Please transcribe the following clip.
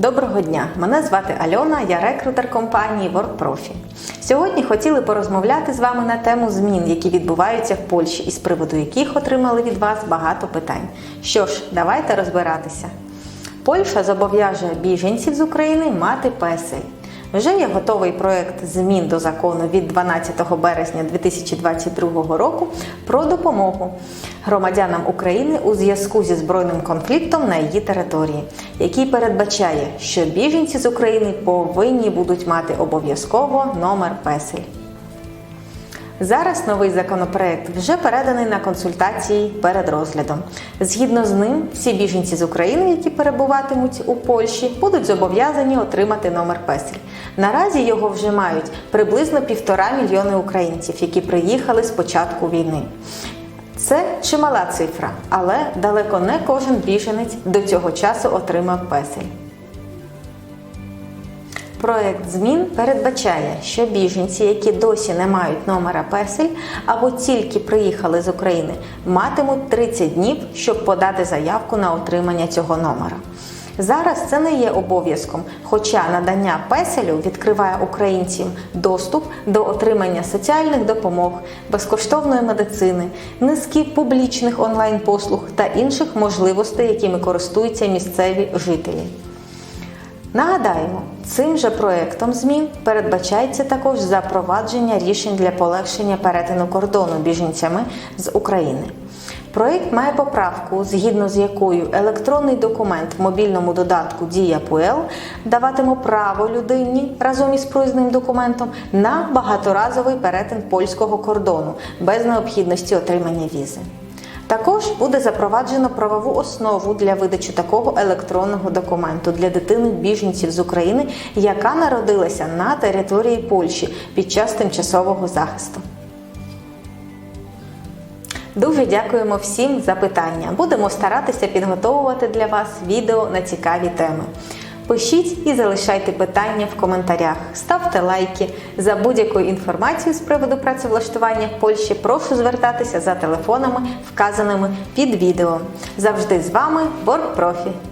Доброго дня! Мене звати Альона, я рекрутер компанії WorkProfi. Сьогодні хотіли порозмовляти з вами на тему змін, які відбуваються в Польщі, і з приводу яких отримали від вас багато питань. Що ж, давайте розбиратися. Польща зобов'яже біженців з України мати песель. Вже є готовий проект змін до закону від 12 березня 2022 року про допомогу громадянам України у зв'язку зі збройним конфліктом на її території, який передбачає, що біженці з України повинні будуть мати обов'язково номер песель. Зараз новий законопроект вже переданий на консультації перед розглядом. Згідно з ним, всі біженці з України, які перебуватимуть у Польщі, будуть зобов'язані отримати номер песель. Наразі його вже мають приблизно півтора мільйони українців, які приїхали з початку війни. Це чимала цифра, але далеко не кожен біженець до цього часу отримав песель. Проект змін передбачає, що біженці, які досі не мають номера песель або тільки приїхали з України, матимуть 30 днів, щоб подати заявку на отримання цього номера. Зараз це не є обов'язком, хоча надання песелю відкриває українцям доступ до отримання соціальних допомог, безкоштовної медицини, низки публічних онлайн-послуг та інших можливостей, якими користуються місцеві жителі. Нагадаємо, цим же проектом змін передбачається також запровадження рішень для полегшення перетину кордону біженцями з України. Проект має поправку, згідно з якою електронний документ в мобільному додатку Дія ПУЕЛ даватиме право людині разом із проїзним документом на багаторазовий перетин польського кордону без необхідності отримання візи. Також буде запроваджено правову основу для видачі такого електронного документу для дитини біженців з України, яка народилася на території Польщі під час тимчасового захисту. Дуже дякуємо всім за питання. Будемо старатися підготовувати для вас відео на цікаві теми. Пишіть і залишайте питання в коментарях, ставте лайки. За будь-якою інформацією з приводу працевлаштування в Польщі прошу звертатися за телефонами, вказаними під відео. Завжди з вами WorkProfi.